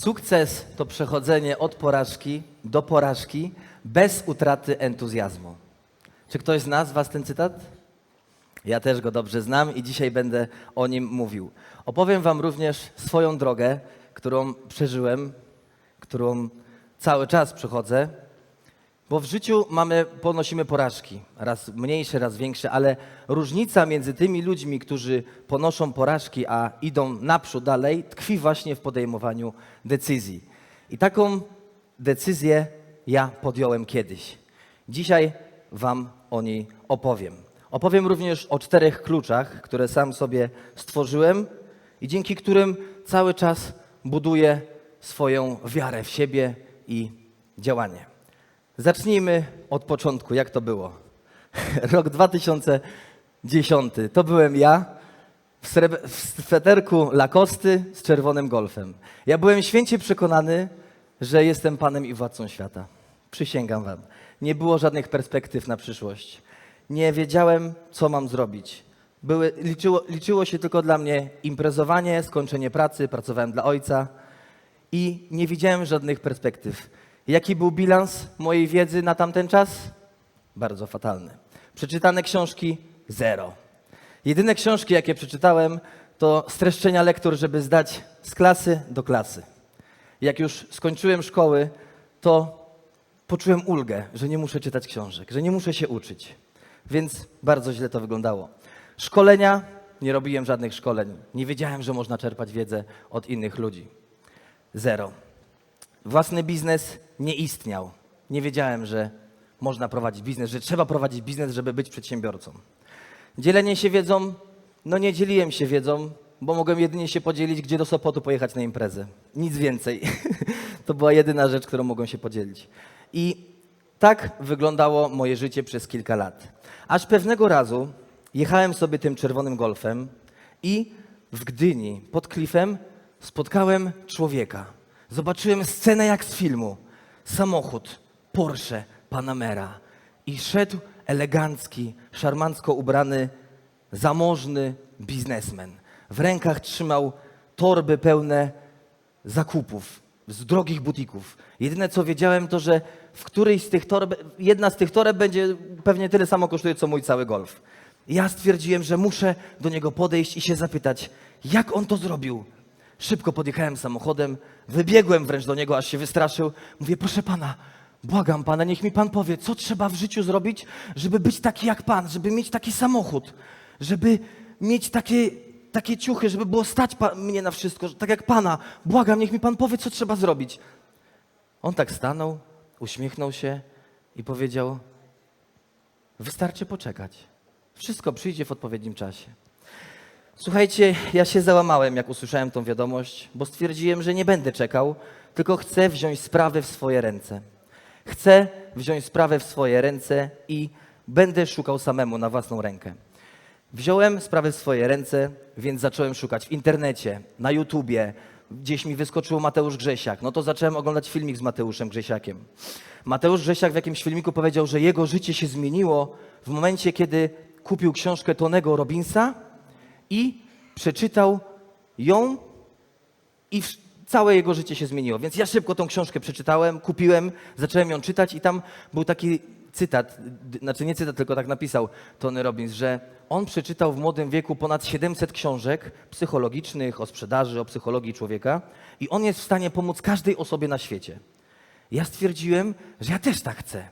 Sukces to przechodzenie od porażki do porażki bez utraty entuzjazmu. Czy ktoś z nas Was ten cytat? Ja też go dobrze znam i dzisiaj będę o nim mówił. Opowiem Wam również swoją drogę, którą przeżyłem, którą cały czas przechodzę, bo w życiu mamy, ponosimy porażki, raz mniejsze, raz większe, ale różnica między tymi ludźmi, którzy ponoszą porażki, a idą naprzód dalej, tkwi właśnie w podejmowaniu decyzji. I taką decyzję ja podjąłem kiedyś. Dzisiaj Wam o niej opowiem. Opowiem również o czterech kluczach, które sam sobie stworzyłem i dzięki którym cały czas buduję swoją wiarę w siebie i działanie. Zacznijmy od początku, jak to było. Rok 2010. To byłem ja w, w sweterku Lakosty z czerwonym golfem. Ja byłem święcie przekonany, że jestem panem i władcą świata. Przysięgam wam. Nie było żadnych perspektyw na przyszłość. Nie wiedziałem, co mam zrobić. Były, liczyło, liczyło się tylko dla mnie imprezowanie, skończenie pracy, pracowałem dla ojca i nie widziałem żadnych perspektyw. Jaki był bilans mojej wiedzy na tamten czas? Bardzo fatalny. Przeczytane książki? Zero. Jedyne książki, jakie przeczytałem, to streszczenia lektur, żeby zdać z klasy do klasy. Jak już skończyłem szkoły, to poczułem ulgę, że nie muszę czytać książek, że nie muszę się uczyć. Więc bardzo źle to wyglądało. Szkolenia? Nie robiłem żadnych szkoleń. Nie wiedziałem, że można czerpać wiedzę od innych ludzi. Zero. Własny biznes nie istniał. Nie wiedziałem, że można prowadzić biznes, że trzeba prowadzić biznes, żeby być przedsiębiorcą. Dzielenie się wiedzą? No nie dzieliłem się wiedzą, bo mogłem jedynie się podzielić, gdzie do Sopotu pojechać na imprezę. Nic więcej. to była jedyna rzecz, którą mogłem się podzielić. I tak wyglądało moje życie przez kilka lat. Aż pewnego razu jechałem sobie tym czerwonym golfem i w Gdyni pod klifem spotkałem człowieka. Zobaczyłem scenę jak z filmu. Samochód, Porsche, Panamera. I szedł elegancki, szarmancko ubrany, zamożny biznesmen. W rękach trzymał torby pełne zakupów z drogich butików. Jedyne co wiedziałem to, że w którejś z tych torb, jedna z tych toreb będzie pewnie tyle samo kosztuje, co mój cały golf. Ja stwierdziłem, że muszę do niego podejść i się zapytać, jak on to zrobił. Szybko podjechałem samochodem, wybiegłem wręcz do niego, aż się wystraszył. Mówię, proszę pana, błagam pana, niech mi pan powie, co trzeba w życiu zrobić, żeby być taki jak pan, żeby mieć taki samochód, żeby mieć takie, takie ciuchy, żeby było stać mnie na wszystko, tak jak pana. Błagam, niech mi pan powie, co trzeba zrobić. On tak stanął, uśmiechnął się i powiedział: Wystarczy poczekać. Wszystko przyjdzie w odpowiednim czasie. Słuchajcie, ja się załamałem, jak usłyszałem tą wiadomość, bo stwierdziłem, że nie będę czekał, tylko chcę wziąć sprawę w swoje ręce. Chcę wziąć sprawę w swoje ręce i będę szukał samemu na własną rękę. Wziąłem sprawę w swoje ręce, więc zacząłem szukać w internecie, na YouTubie. Gdzieś mi wyskoczył Mateusz Grzesiak. No to zacząłem oglądać filmik z Mateuszem Grzesiakiem. Mateusz Grzesiak w jakimś filmiku powiedział, że jego życie się zmieniło w momencie, kiedy kupił książkę Tonego Robinsa i przeczytał ją i całe jego życie się zmieniło. Więc ja szybko tą książkę przeczytałem, kupiłem, zacząłem ją czytać i tam był taki cytat, znaczy nie cytat, tylko tak napisał Tony Robbins, że on przeczytał w młodym wieku ponad 700 książek psychologicznych, o sprzedaży, o psychologii człowieka i on jest w stanie pomóc każdej osobie na świecie. Ja stwierdziłem, że ja też tak chcę.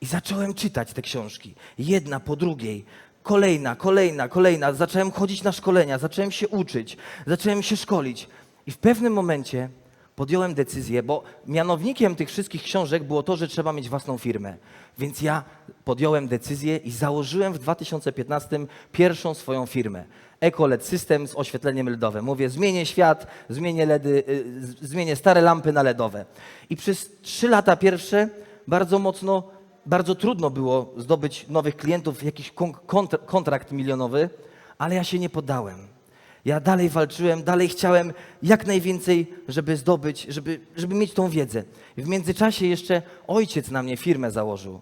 I zacząłem czytać te książki, jedna po drugiej, kolejna, kolejna, kolejna. Zacząłem chodzić na szkolenia, zacząłem się uczyć, zacząłem się szkolić. I w pewnym momencie podjąłem decyzję, bo mianownikiem tych wszystkich książek było to, że trzeba mieć własną firmę. Więc ja podjąłem decyzję i założyłem w 2015 pierwszą swoją firmę. EcoLED System z oświetleniem LEDowym. Mówię, zmienię świat, zmienię LEDy, y, zmienię stare lampy na LEDowe. I przez trzy lata pierwsze bardzo mocno, bardzo trudno było zdobyć nowych klientów, jakiś kon- kontr- kontrakt milionowy, ale ja się nie poddałem. Ja dalej walczyłem, dalej chciałem jak najwięcej, żeby zdobyć, żeby, żeby mieć tą wiedzę. W międzyczasie jeszcze ojciec na mnie firmę założył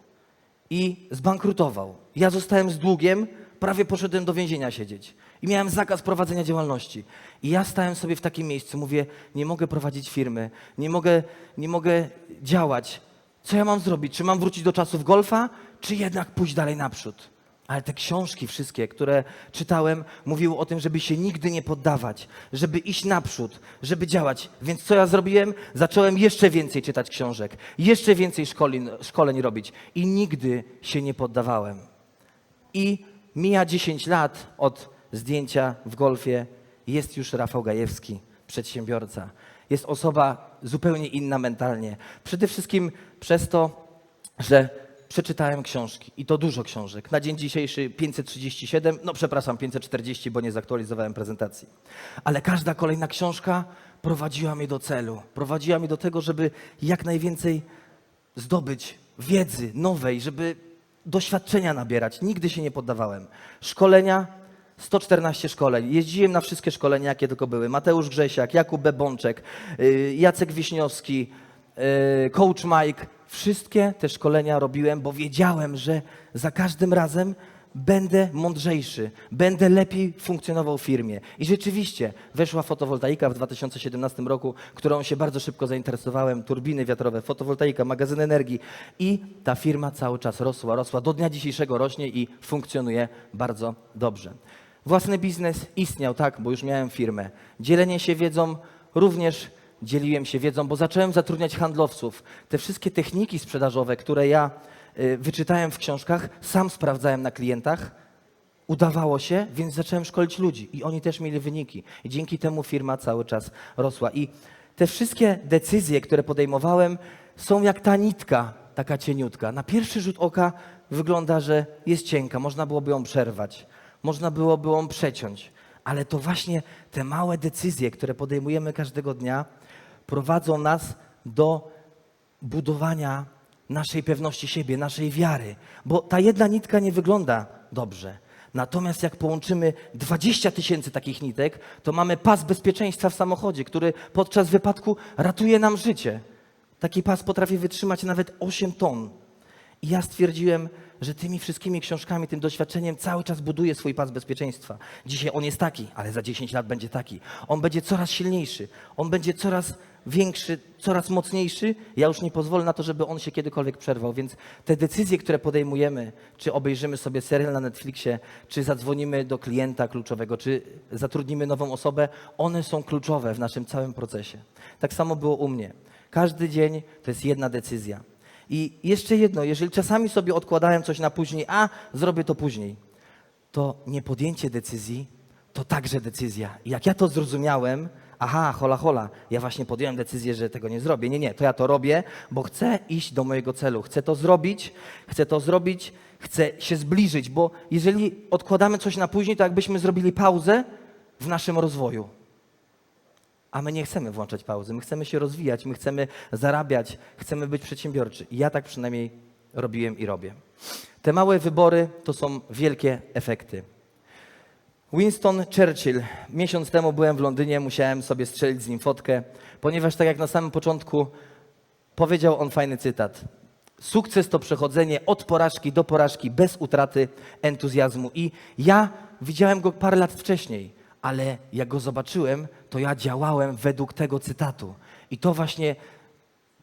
i zbankrutował. Ja zostałem z długiem, prawie poszedłem do więzienia siedzieć. I miałem zakaz prowadzenia działalności. I ja stałem sobie w takim miejscu, mówię, nie mogę prowadzić firmy, nie mogę, nie mogę działać. Co ja mam zrobić? Czy mam wrócić do czasów golfa, czy jednak pójść dalej naprzód? Ale te książki wszystkie, które czytałem, mówiły o tym, żeby się nigdy nie poddawać, żeby iść naprzód, żeby działać. Więc co ja zrobiłem? Zacząłem jeszcze więcej czytać książek, jeszcze więcej szkoleń, szkoleń robić i nigdy się nie poddawałem. I mija 10 lat od zdjęcia w golfie, jest już Rafał Gajewski, przedsiębiorca. Jest osoba zupełnie inna mentalnie. Przede wszystkim przez to, że przeczytałem książki i to dużo książek. Na dzień dzisiejszy 537, no przepraszam, 540, bo nie zaktualizowałem prezentacji. Ale każda kolejna książka prowadziła mnie do celu. Prowadziła mnie do tego, żeby jak najwięcej zdobyć wiedzy nowej, żeby doświadczenia nabierać. Nigdy się nie poddawałem. Szkolenia, 114 szkoleń. Jeździłem na wszystkie szkolenia, jakie tylko były. Mateusz Grzesiak, Jakub Bebączek, y, Jacek Wiśniowski, y, Coach Mike. Wszystkie te szkolenia robiłem, bo wiedziałem, że za każdym razem będę mądrzejszy, będę lepiej funkcjonował w firmie. I rzeczywiście weszła fotowoltaika w 2017 roku, którą się bardzo szybko zainteresowałem, turbiny wiatrowe, fotowoltaika, magazyn energii i ta firma cały czas rosła, rosła, do dnia dzisiejszego rośnie i funkcjonuje bardzo dobrze. Własny biznes istniał, tak, bo już miałem firmę. Dzielenie się wiedzą również dzieliłem się wiedzą, bo zacząłem zatrudniać handlowców. Te wszystkie techniki sprzedażowe, które ja y, wyczytałem w książkach, sam sprawdzałem na klientach. Udawało się, więc zacząłem szkolić ludzi i oni też mieli wyniki. I dzięki temu firma cały czas rosła. I te wszystkie decyzje, które podejmowałem, są jak ta nitka, taka cieniutka. Na pierwszy rzut oka wygląda, że jest cienka, można byłoby ją przerwać, można byłoby ją przeciąć. Ale to właśnie te małe decyzje, które podejmujemy każdego dnia, prowadzą nas do budowania naszej pewności siebie, naszej wiary. Bo ta jedna nitka nie wygląda dobrze. Natomiast jak połączymy 20 tysięcy takich nitek, to mamy pas bezpieczeństwa w samochodzie, który podczas wypadku ratuje nam życie. Taki pas potrafi wytrzymać nawet 8 ton. I ja stwierdziłem, że tymi wszystkimi książkami, tym doświadczeniem cały czas buduję swój pas bezpieczeństwa. Dzisiaj on jest taki, ale za 10 lat będzie taki. On będzie coraz silniejszy, on będzie coraz większy, coraz mocniejszy. Ja już nie pozwolę na to, żeby on się kiedykolwiek przerwał. Więc te decyzje, które podejmujemy, czy obejrzymy sobie serial na Netflixie, czy zadzwonimy do klienta kluczowego, czy zatrudnimy nową osobę, one są kluczowe w naszym całym procesie. Tak samo było u mnie. Każdy dzień to jest jedna decyzja. I jeszcze jedno, jeżeli czasami sobie odkładałem coś na później, a zrobię to później, to niepodjęcie decyzji to także decyzja. I jak ja to zrozumiałem, aha, hola, hola, ja właśnie podjąłem decyzję, że tego nie zrobię. Nie, nie, to ja to robię, bo chcę iść do mojego celu. Chcę to zrobić, chcę to zrobić, chcę się zbliżyć, bo jeżeli odkładamy coś na później, to jakbyśmy zrobili pauzę w naszym rozwoju. A my nie chcemy włączać pauzy, my chcemy się rozwijać, my chcemy zarabiać, chcemy być przedsiębiorczy. I ja tak przynajmniej robiłem i robię. Te małe wybory to są wielkie efekty. Winston Churchill. Miesiąc temu byłem w Londynie, musiałem sobie strzelić z nim fotkę, ponieważ tak jak na samym początku powiedział on fajny cytat. Sukces to przechodzenie od porażki do porażki bez utraty entuzjazmu. I ja widziałem go parę lat wcześniej, ale jak go zobaczyłem, to ja działałem według tego cytatu. I to właśnie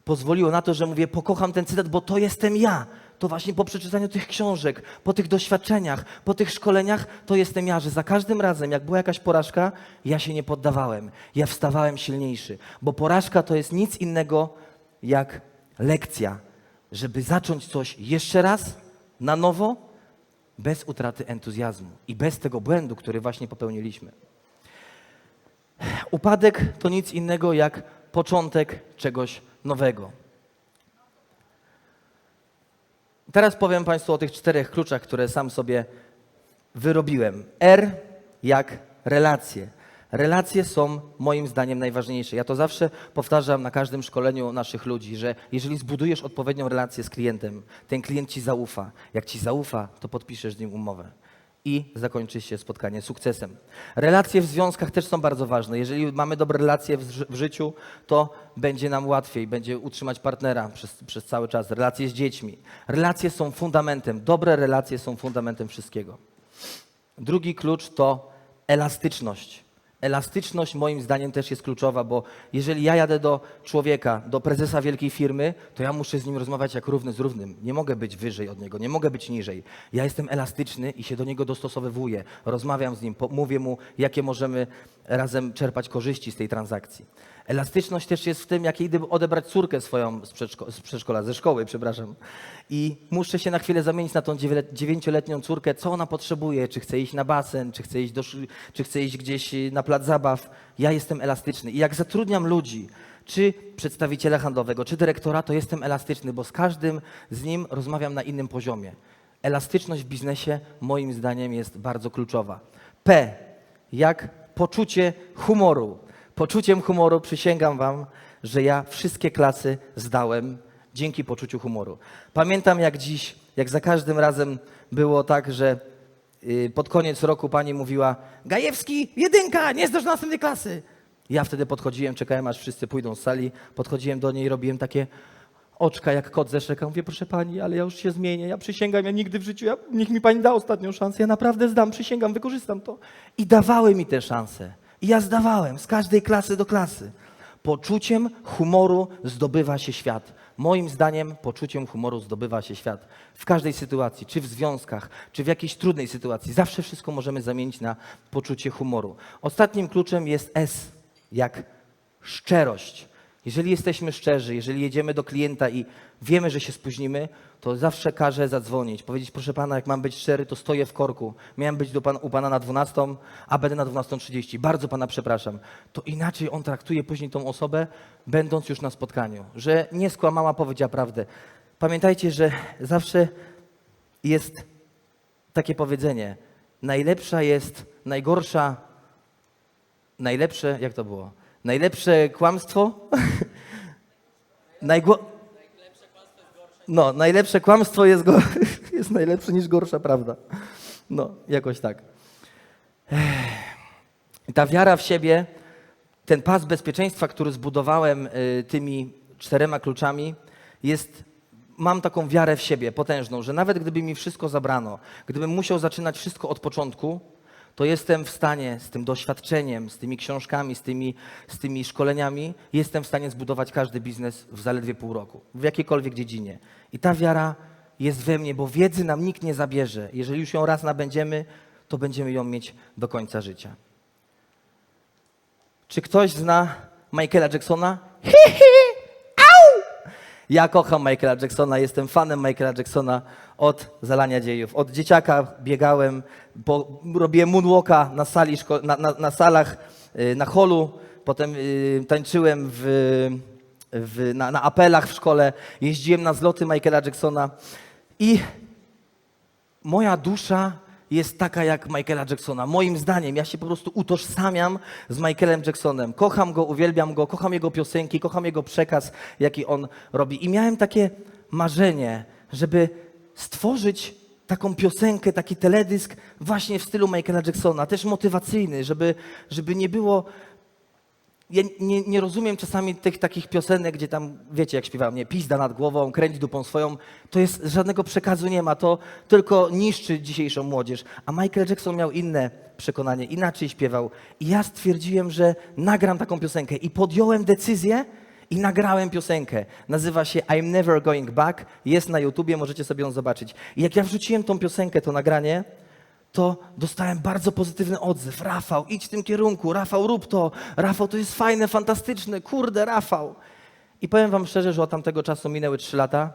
pozwoliło na to, że mówię, pokocham ten cytat, bo to jestem ja. To właśnie po przeczytaniu tych książek, po tych doświadczeniach, po tych szkoleniach, to jestem ja, że za każdym razem, jak była jakaś porażka, ja się nie poddawałem. Ja wstawałem silniejszy, bo porażka to jest nic innego jak lekcja, żeby zacząć coś jeszcze raz, na nowo, bez utraty entuzjazmu i bez tego błędu, który właśnie popełniliśmy. Upadek to nic innego jak początek czegoś nowego. Teraz powiem Państwu o tych czterech kluczach, które sam sobie wyrobiłem. R jak relacje. Relacje są moim zdaniem najważniejsze. Ja to zawsze powtarzam na każdym szkoleniu naszych ludzi, że jeżeli zbudujesz odpowiednią relację z klientem, ten klient ci zaufa. Jak ci zaufa, to podpiszesz z nim umowę i zakończy się spotkanie sukcesem. Relacje w związkach też są bardzo ważne. Jeżeli mamy dobre relacje w, ży- w życiu, to będzie nam łatwiej, będzie utrzymać partnera przez, przez cały czas. Relacje z dziećmi. Relacje są fundamentem, dobre relacje są fundamentem wszystkiego. Drugi klucz to elastyczność. Elastyczność moim zdaniem też jest kluczowa, bo jeżeli ja jadę do człowieka, do prezesa wielkiej firmy, to ja muszę z nim rozmawiać jak równy z równym. Nie mogę być wyżej od niego, nie mogę być niżej. Ja jestem elastyczny i się do niego dostosowywuję. Rozmawiam z nim, mówię mu, jakie możemy razem czerpać korzyści z tej transakcji. Elastyczność też jest w tym, jak idę odebrać córkę swoją z, przedszko- z przedszkola, ze szkoły, przepraszam. I muszę się na chwilę zamienić na tą dziewięcioletnią córkę, co ona potrzebuje, czy chce iść na basen, czy chce iść, do, czy chce iść gdzieś na plac zabaw. Ja jestem elastyczny. I jak zatrudniam ludzi, czy przedstawiciela handlowego, czy dyrektora, to jestem elastyczny, bo z każdym z nim rozmawiam na innym poziomie. Elastyczność w biznesie moim zdaniem jest bardzo kluczowa. P jak poczucie humoru. Poczuciem humoru przysięgam Wam, że ja wszystkie klasy zdałem dzięki poczuciu humoru. Pamiętam jak dziś, jak za każdym razem było tak, że pod koniec roku pani mówiła Gajewski, jedynka, nie zdasz następnej klasy. Ja wtedy podchodziłem, czekałem aż wszyscy pójdą z sali, podchodziłem do niej robiłem takie oczka jak kot ze. Mówię, proszę pani, ale ja już się zmienię, ja przysięgam, ja nigdy w życiu, ja, niech mi pani da ostatnią szansę, ja naprawdę zdam, przysięgam, wykorzystam to. I dawały mi te szanse. I ja zdawałem z każdej klasy do klasy. Poczuciem humoru zdobywa się świat. Moim zdaniem poczuciem humoru zdobywa się świat. W każdej sytuacji, czy w związkach, czy w jakiejś trudnej sytuacji, zawsze wszystko możemy zamienić na poczucie humoru. Ostatnim kluczem jest S, jak szczerość. Jeżeli jesteśmy szczerzy, jeżeli jedziemy do klienta i wiemy, że się spóźnimy, to zawsze każę zadzwonić, powiedzieć, proszę pana, jak mam być szczery, to stoję w korku. Miałem być pan, u pana na 12, a będę na 12.30. Bardzo pana przepraszam. To inaczej on traktuje później tą osobę, będąc już na spotkaniu, że nie skłamała, powiedziała prawdę. Pamiętajcie, że zawsze jest takie powiedzenie: najlepsza jest najgorsza najlepsze, jak to było? Najlepsze kłamstwo? Najgło... No, najlepsze kłamstwo jest, go... jest najlepsze niż gorsza prawda. No, jakoś tak. Ta wiara w siebie, ten pas bezpieczeństwa, który zbudowałem y, tymi czterema kluczami, jest. Mam taką wiarę w siebie potężną, że nawet gdyby mi wszystko zabrano, gdybym musiał zaczynać wszystko od początku, to jestem w stanie z tym doświadczeniem, z tymi książkami, z tymi, z tymi szkoleniami, jestem w stanie zbudować każdy biznes w zaledwie pół roku, w jakiejkolwiek dziedzinie. I ta wiara jest we mnie, bo wiedzy nam nikt nie zabierze. Jeżeli już ją raz nabędziemy, to będziemy ją mieć do końca życia. Czy ktoś zna Michaela Jacksona? Hi, hi! Ja kocham Michaela Jacksona, jestem fanem Michaela Jacksona od zalania dziejów. Od dzieciaka biegałem, bo robiłem moonwalka na, sali na, na, na salach, y, na holu, potem y, tańczyłem w, w, na, na apelach w szkole, jeździłem na zloty Michaela Jacksona. I moja dusza jest taka jak Michaela Jacksona. Moim zdaniem, ja się po prostu utożsamiam z Michaelem Jacksonem. Kocham go, uwielbiam go, kocham jego piosenki, kocham jego przekaz, jaki on robi. I miałem takie marzenie, żeby stworzyć taką piosenkę, taki teledysk właśnie w stylu Michaela Jacksona, też motywacyjny, żeby, żeby nie było ja nie, nie rozumiem czasami tych takich piosenek, gdzie tam, wiecie, jak śpiewam, nie, pizda nad głową, kręć dupą swoją, to jest, żadnego przekazu nie ma, to tylko niszczy dzisiejszą młodzież. A Michael Jackson miał inne przekonanie, inaczej śpiewał. I ja stwierdziłem, że nagram taką piosenkę i podjąłem decyzję i nagrałem piosenkę. Nazywa się I'm Never Going Back, jest na YouTubie, możecie sobie ją zobaczyć. I jak ja wrzuciłem tą piosenkę, to nagranie, to dostałem bardzo pozytywny odzew. Rafał, idź w tym kierunku, Rafał, rób to. Rafał, to jest fajne, fantastyczne, kurde, Rafał. I powiem wam szczerze, że od tamtego czasu minęły 3 lata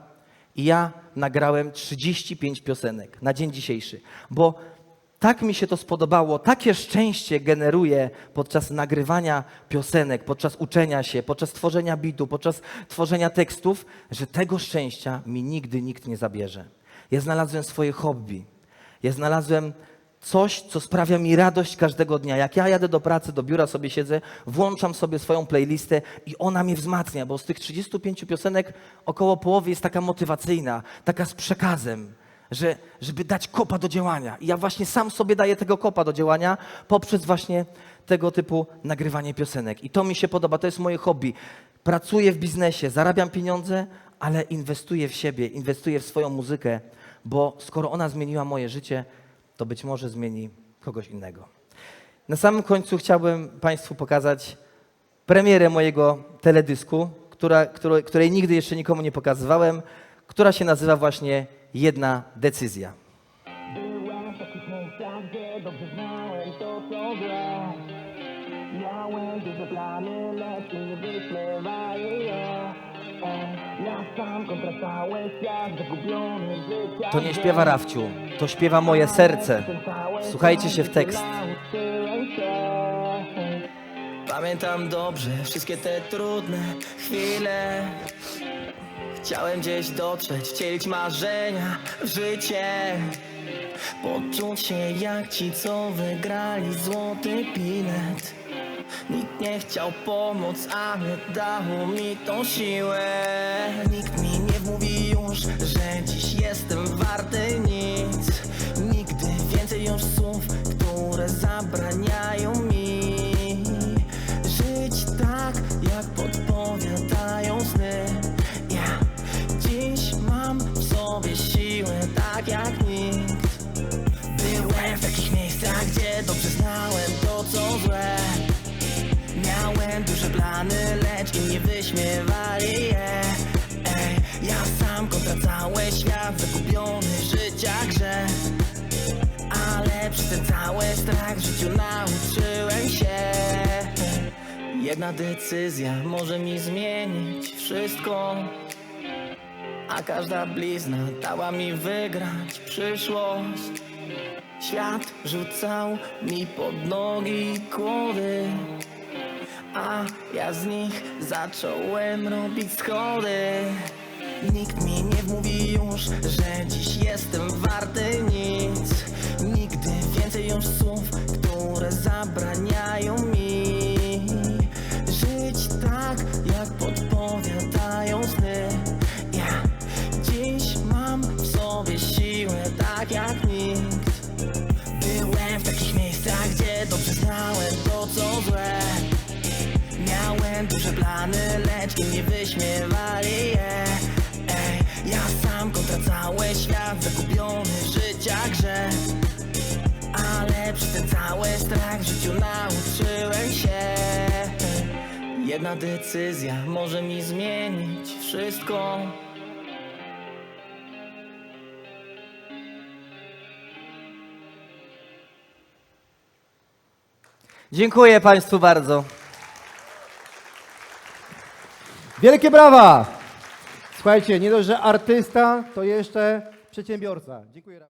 i ja nagrałem 35 piosenek na dzień dzisiejszy, bo tak mi się to spodobało, takie szczęście generuje podczas nagrywania piosenek, podczas uczenia się, podczas tworzenia bitu, podczas tworzenia tekstów, że tego szczęścia mi nigdy nikt nie zabierze. Ja znalazłem swoje hobby. Ja znalazłem coś, co sprawia mi radość każdego dnia. Jak ja jadę do pracy, do biura sobie siedzę, włączam sobie swoją playlistę i ona mnie wzmacnia, bo z tych 35 piosenek około połowy jest taka motywacyjna, taka z przekazem, że, żeby dać kopa do działania. I ja właśnie sam sobie daję tego kopa do działania poprzez właśnie tego typu nagrywanie piosenek. I to mi się podoba, to jest moje hobby. Pracuję w biznesie, zarabiam pieniądze, ale inwestuję w siebie, inwestuję w swoją muzykę, bo skoro ona zmieniła moje życie, to być może zmieni kogoś innego. Na samym końcu chciałbym Państwu pokazać premierę mojego teledysku, która, której, której nigdy jeszcze nikomu nie pokazywałem, która się nazywa właśnie Jedna decyzja. Dobrze znałem to, Miałem duże plany, lecz nie je To nie śpiewa Rafciu, to śpiewa moje serce. Słuchajcie się w tekst. Pamiętam dobrze wszystkie te trudne chwile Chciałem gdzieś dotrzeć, wcielić marzenia w życie Poczuć się jak ci, co wygrali złoty bilet Nikt nie chciał pomóc, ale dało mi tą siłę. Nikt mi nie mówi już, że dziś jestem warty nic. Nigdy więcej już słów, które zabraniają mi. Żyć tak, jak podpowiadają sny. Ja dziś mam w sobie siłę, tak jak nikt. Byłem w takich miejscach, gdzie dobrze znałem to, co złe Miałem duże plany, lecz im nie wyśmiewali je. Ej, ja sam kontra cały świat, zagubiony życia grze. Ale przez ten cały strach w życiu nauczyłem się. Jedna decyzja może mi zmienić wszystko. A każda blizna dała mi wygrać przyszłość. Świat rzucał mi pod nogi kłody A ja z nich zacząłem robić schody. Nikt mi nie mówi już, że dziś jestem warty plany, lecz im nie wyśmiewali je. Ej, ja sam kontra cały świat, zagubiony w życia grze. Ale przez ten cały strach w życiu nauczyłem się. Jedna decyzja może mi zmienić wszystko. Dziękuję Państwu bardzo. Wielkie brawa! Słuchajcie, nie dość, że artysta, to jeszcze przedsiębiorca. Dziękuję.